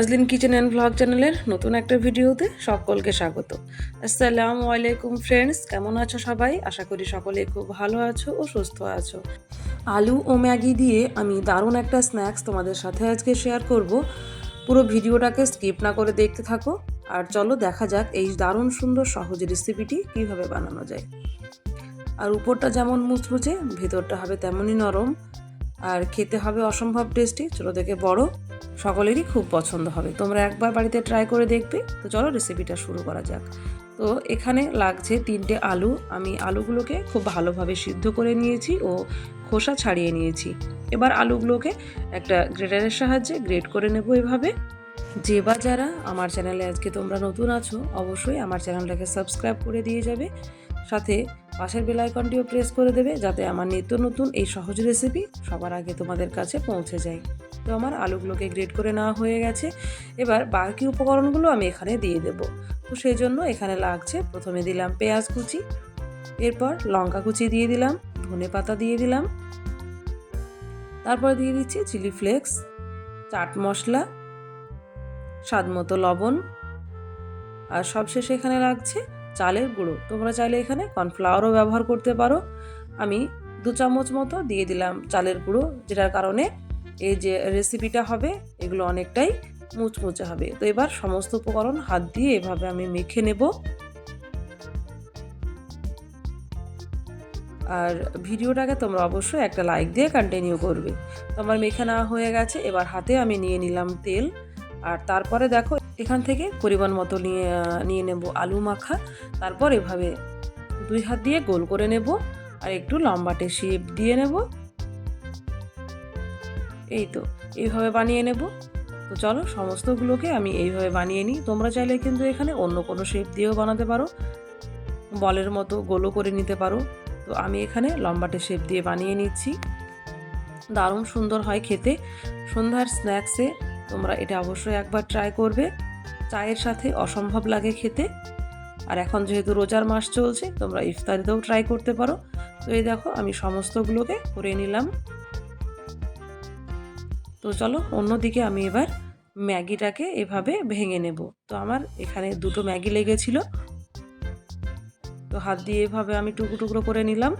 Azlin kitchen and vlog চ্যানেলের নতুন একটা ভিডিওতে সকলকে স্বাগত। আসসালামু আলাইকুম ফ্রেন্ডস কেমন আছো সবাই? আশা করি সকলে খুব ভালো আছো ও সুস্থ আছো। আলু ও ম্যাগি দিয়ে আমি দারুণ একটা স্ন্যাক্স তোমাদের সাথে আজকে শেয়ার করব। পুরো ভিডিওটাকে স্কিপ না করে দেখতে থাকো। আর চলো দেখা যাক এই দারুণ সুন্দর সহজ রেসিপিটি কীভাবে বানানো যায়। আর উপরটা যেমন মুচমুচে, ভেতরটা হবে তেমনই নরম। আর খেতে হবে অসম্ভব টেস্টি ছোটো থেকে বড়, সকলেরই খুব পছন্দ হবে। তোমরা একবার বাড়িতে ট্রাই করে দেখবে। তো চলো রেসিপিটা শুরু করা যাক। তো এখানে লাগছে তিনটে আলু। আমি আলুগুলোকে খুব ভালোভাবে সিদ্ধ করে নিয়েছি ও খোসা ছাড়িয়ে নিয়েছি। এবার আলুগুলোকে একটা গ্রেটারের সাহায্যে গ্রেট করে নেব এভাবে। যে বা যারা আমার চ্যানেলে আজকে তোমরা নতুন আছো, অবশ্যই আমার চ্যানেলটাকে সাবস্ক্রাইব করে দিয়ে যাবে। সাথে পাশের বেল আইকনটিও প্রেস করে দেবে যাতে আমার নিত্য নতুন এই সহজ রেসিপি সবার আগে তোমাদের কাছে পৌঁছে যায়। তো আমার আলুগুলোকে গ্রেড করে নেওয়া হয়ে গেছে। এবার বাকি উপকরণগুলো আমি এখানে দিয়ে দেব। তো সেই জন্য এখানে লাগছে প্রথমে দিলাম পেঁয়াজ কুচি, এরপর লঙ্কা কুচি দিয়ে দিলাম, ধনে পাতা দিয়ে দিলাম। তারপর দিয়ে দিচ্ছি চিলি ফ্লেক্স চাট মশলা স্বাদ মতো লবণ। আর সবশেষে এখানে লাগছে চালের গুঁড়ো। তোমরা চাইলে এখানে কর্নফ্লাওয়ারও ব্যবহার করতে পারো। আমি দু চামচ মতো দিয়ে দিলাম চালের গুঁড়ো, যেটার কারণে এই যে রেসিপিটা হবে, এগুলো অনেকটাই মুচমুচে হবে। তো এবার সমস্ত উপকরণ হাত দিয়ে এভাবে আমি মেখে নেব। আর ভিডিওটাকে তোমরা অবশ্যই একটা লাইক দিয়ে কন্টিনিউ করবে। তো আমার মেখে নেওয়া হয়ে গেছে। এবার হাতে আমি নিয়ে নিলাম তেল। আর তারপরে দেখো, এখান থেকে পরিমাণ মতো নিয়ে নিয়ে নেব আলু মাখা। তারপর এভাবে দুই হাত দিয়ে গোল করে নেব আর একটু লম্বাটে শেপ দিয়ে নেব। এই তো, এইভাবে বানিয়ে নেব। তো চলো, সমস্তগুলোকে আমি এইভাবে বানিয়ে নিই। তোমরা চাইলে কিন্তু এখানে অন্য কোনো শেপ দিয়েও বানাতে পারো। বলের মতো গোলও করে নিতে পারো। তো আমি এখানে লম্বাটে শেপ দিয়ে বানিয়ে নিচ্ছি। দারুণ সুন্দর হয় খেতে। সন্ধ্যার স্ন্যাক্সে তোমরা এটা অবশ্যই একবার ট্রাই করবে। চায়ের সাথে অসম্ভব লাগে খেতে। আর এখন যেহেতু রোজার মাস চলছে, তোমরা ইফতারিতেও ট্রাই করতে পারো। তো এই দেখো, আমি সমস্তগুলোকে করে নিলাম। তো চলো, অন্যদিকে আমি এবার ম্যাগিটাকে এভাবে ভেঙে নেব। তো আমার এখানে দুটো ম্যাগি লেগেছিল। তো হাত দিয়ে এভাবে আমি টুকরো টুকরো করে নিলাম।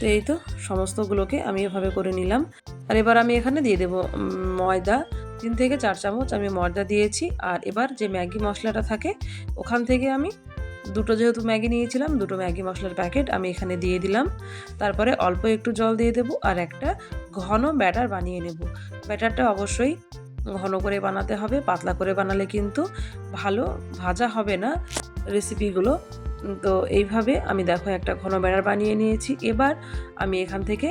তো এই তো, সমস্তগুলোকে আমি এভাবে করে নিলাম। আর এবার আমি এখানে দিয়ে দেবো ময়দা। তিন থেকে চার চামচ আমি ময়দা দিয়েছি। আর এবার যে ম্যাগি মশলাটা থাকে, ওখান থেকে আমি দুটো যেহেতু ম্যাগি নিয়েছিলাম, দুটো ম্যাগি মশলার প্যাকেট আমি এখানে দিয়ে দিলাম। তারপরে অল্প একটু জল দিয়ে দেবো আর একটা ঘন ব্যাটার বানিয়ে নেব। ব্যাটারটা অবশ্যই ঘন করে বানাতে হবে, পাতলা করে বানালে কিন্তু ভালো, ভাজা হবে না রেসিপিগুলো। তো এইভাবে আমি দেখো একটা ঘন ব্যাটার বানিয়ে নিয়েছি। এবার আমি এখান থেকে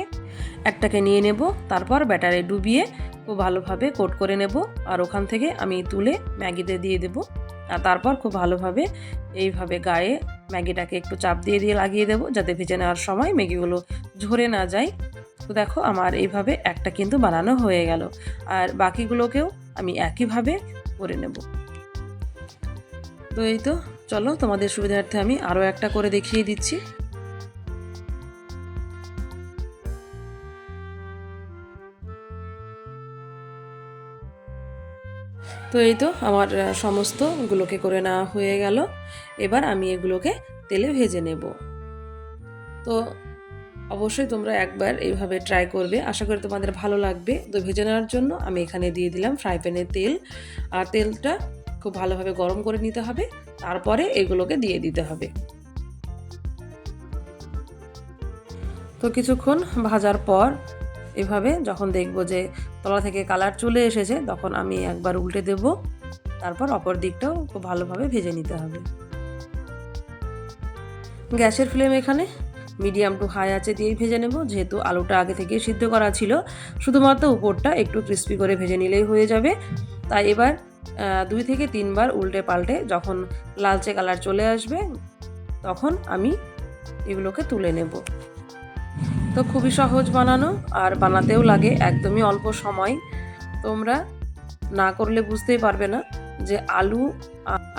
একটাকে নিয়ে নেব, তারপর ব্যাটারে ডুবিয়ে খুব ভালোভাবে কোট করে নেব আর ওখান থেকে আমি তুলে ম্যাগিতে দিয়ে দেব। আর তারপর খুব ভালোভাবে এইভাবে গায়ে ম্যাগিটাকে একটু চাপ দিয়ে দিয়ে লাগিয়ে দেবো যাতে ভেজে নেওয়ার সময় ম্যাগিগুলো ঝরে না যায়। তো দেখো আমার এইভাবে একটা কিন্তু বানানো হয়ে গেল। আর বাকিগুলোকেও আমি একইভাবে করে নেব। তো এই তো চলো তোমাদের সুবিধার্থে আমি আরও একটা করে দেখিয়ে দিচ্ছি। তো এই তো আমার সমস্তগুলোকে করে নেওয়া হয়ে গেল। এবার আমি এগুলোকে তেলে ভেজে নেব। তো অবশ্যই তোমরা একবার এইভাবে ট্রাই করবে। আশা করি তোমাদের ভালো লাগবে। তো ভেজে নেওয়ার জন্য আমি এখানে দিয়ে দিলাম ফ্রাই প্যানে তেল। আর তেলটা খুব ভালোভাবে গরম করে নিতে হবে, তারপরে এগুলোকে দিয়ে দিতে হবে। তো কিছুক্ষণ ভাজার পর এভাবে যখন দেখব যে তলা থেকে কালার চলে এসেছে, তখন আমি একবার উল্টে দেব, তারপর অপর দিকটাও খুব ভালোভাবে ভেজে নিতে হবে। গ্যাসের ফ্লেম এখানে মিডিয়াম টু হাই আছে দিয়েই ভেজে নেব, যেহেতু আলুটা আগে থেকে সিদ্ধ করা ছিল, শুধুমাত্র উপরটা একটু ক্রিস্পি করে ভেজে নিলেই হয়ে যাবে। তাই এবার দুই থেকে তিনবার উল্টে পাল্টে যখন লালচে কালার চলে আসবে, তখন আমি এগুলোকে তুলে নেব। তো খুবই সহজ বানানো, আর বানাতেও লাগে, একদমই অল্প সময়। তোমরা না করলে বুঝতেই পারবে না যে আলু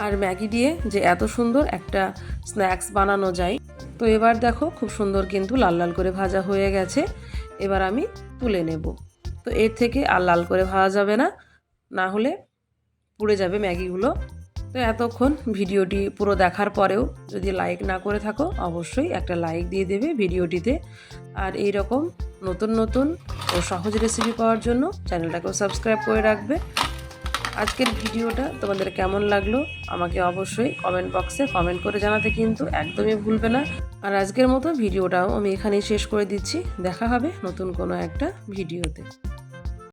আর ম্যাগি দিয়ে যে এত সুন্দর একটা স্ন্যাক্স বানানো যায়। তো এবার দেখো, খুব সুন্দর কিন্তু লাল লাল করে ভাজা হয়ে গেছে। এবার আমি তুলে নেব। তো এর থেকে আর লাল করে ভাজা যাবে না। না হলে পুড়ে যাবে ম্যাগিগুলো। তো এতক্ষণ ভিডিওটি পুরো দেখার পরেও যদি লাইক না করে থাকো, অবশ্যই একটা লাইক দিয়ে দেবে ভিডিওটিতে। আর এই রকম নতুন নতুন ও সহজ রেসিপি পাওয়ার জন্য চ্যানেলটাকেও সাবস্ক্রাইব করে রাখবে। আজকের ভিডিওটা তোমাদের কেমন লাগল, আমাকে অবশ্যই কমেন্ট বক্সে কমেন্ট করে জানাতে কিন্তু একদমই ভুলবে না। আর আজকের মতো ভিডিওটাও আমি এখানেই শেষ করে দিচ্ছি। দেখা হবে নতুন কোনো একটা ভিডিওতে।